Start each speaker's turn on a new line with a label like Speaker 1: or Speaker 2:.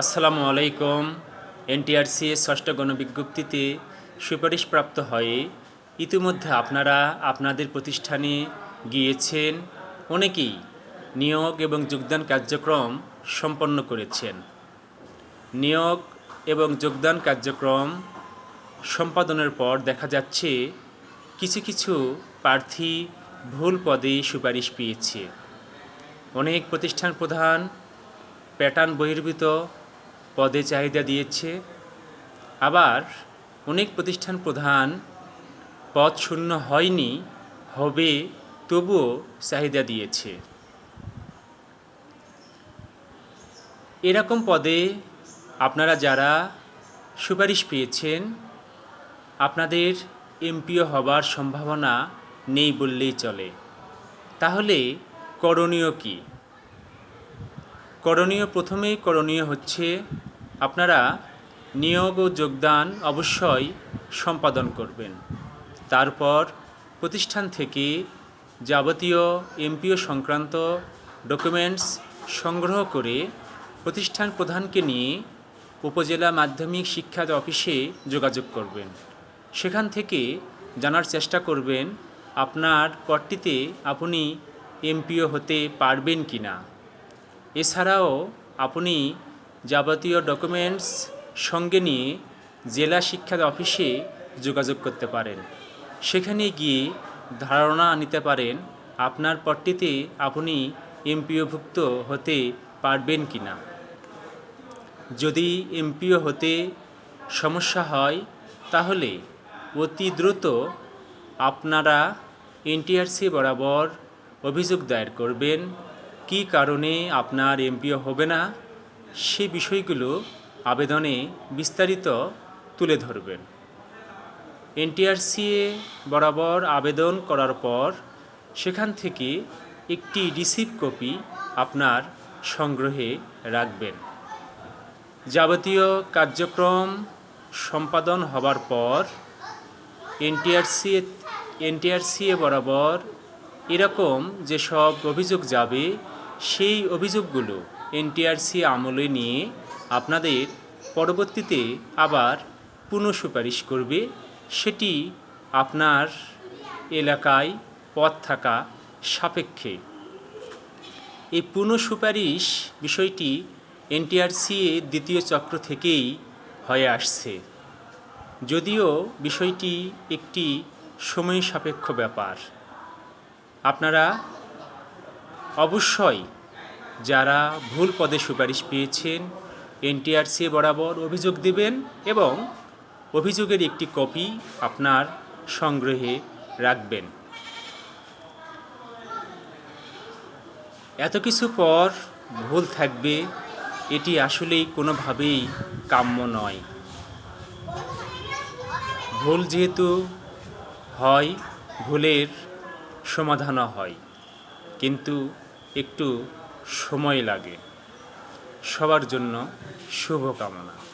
Speaker 1: আসসালামু আলাইকুম। এনটিআরসি ষষ্ঠ গণবিজ্ঞপ্তিতে সুপারিশপ্রাপ্ত হয়ে ইতিমধ্যে আপনারা আপনাদের প্রতিষ্ঠানে গিয়েছেন, অনেকেই নিয়োগ এবং যোগদান কার্যক্রম সম্পন্ন করেছেন। নিয়োগ এবং যোগদান কার্যক্রম সম্পাদনের পর দেখা যাচ্ছে কিছু কিছু প্রার্থী ভুল পদে সুপারিশ পেয়েছে। অনেক প্রতিষ্ঠান প্রধান প্যাটার্ন বহির্ভূত পদে চাহিদা দিয়েছে। আবার অনেক প্রতিষ্ঠান প্রধান পদ শূন্য হয়নি, হবে তবুও চাহিদা দিয়েছে। এরকম পদে আপনারা যারা সুপারিশ পেয়েছেন, আপনাদের এমপিও হবার সম্ভাবনা নেই বললেই চলে। তাহলে করণীয় কী? করণীয় প্রথমেই করণীয় হচ্ছে আপনারা নিয়োগ ও যোগদান অবশ্যই সম্পাদন করবেন। তারপর প্রতিষ্ঠান থেকে যাবতীয় এমপিও সংক্রান্ত ডকুমেন্টস সংগ্রহ করে প্রতিষ্ঠান প্রধানকে নিয়ে উপজেলা মাধ্যমিক শিক্ষা অফিসে যোগাযোগ করবেন। সেখান থেকে জানার চেষ্টা করবেন, আপনার পদটিতে আপনি এমপিও হতে পারবেন কি না এছাড়াও আপনি যাবতীয় ডকুমেন্টস সঙ্গে নিয়ে জেলা শিক্ষা অফিসে যোগাযোগ করতে পারেন। সেখানে গিয়ে ধারণা নিতে পারেন আপনার পট্টিতে আপনি এমপিওভুক্ত হতে পারবেন কি না যদি এমপিও হতে সমস্যা হয়, তাহলে অতি দ্রুত আপনারা এনটিআরসি বরাবর অভিযোগ দায়ের করবেন, কী কারণে আপনার এমপিও হবে না সে বিষয়গুলো আবেদনে বিস্তারিত তুলে ধরবেন। এনটিআরসিএ বরাবর আবেদন করার পর সেখান থেকে একটি রিসিভ কপি আপনার সংগ্রহে রাখবেন। যাবতীয় কার্যক্রম সম্পাদন হবার পর এনটিআরসি এনটিআরসিএ বরাবর এরকম যেসব অভিযোগ যাবে, সেই অভিযোগগুলো এনটিআরসি আমলে নিয়ে আপনাদের পরবর্তীতে আবার পুনঃসুপারিশ করবে। সেটি আপনার এলাকায় পথ থাকা সাপেক্ষে। এই পুনঃসুপারিশ বিষয়টি এনটিআরসি এর দ্বিতীয় চক্র থেকেই হয়ে আসছে। যদিও বিষয়টি একটি সময় সাপেক্ষ ব্যাপার। আপনারা অবশ্যই যারা ভুল পদে সুপারিশ পেয়েছেন, এনটিআরসি বরাবর অভিযোগ দেবেন এবং অভিযোগের একটি কপি আপনার সংগ্রহে রাখবেন। এত কিছু পর ভুল থাকবে, এটি আসলেই কোনোভাবেই কাম্য নয়। ভুল যেহেতু হয়, ভুলের সমাধানও হয়। কিন্তু একটু সময় লাগে। সবার জন্য শুভকামনা।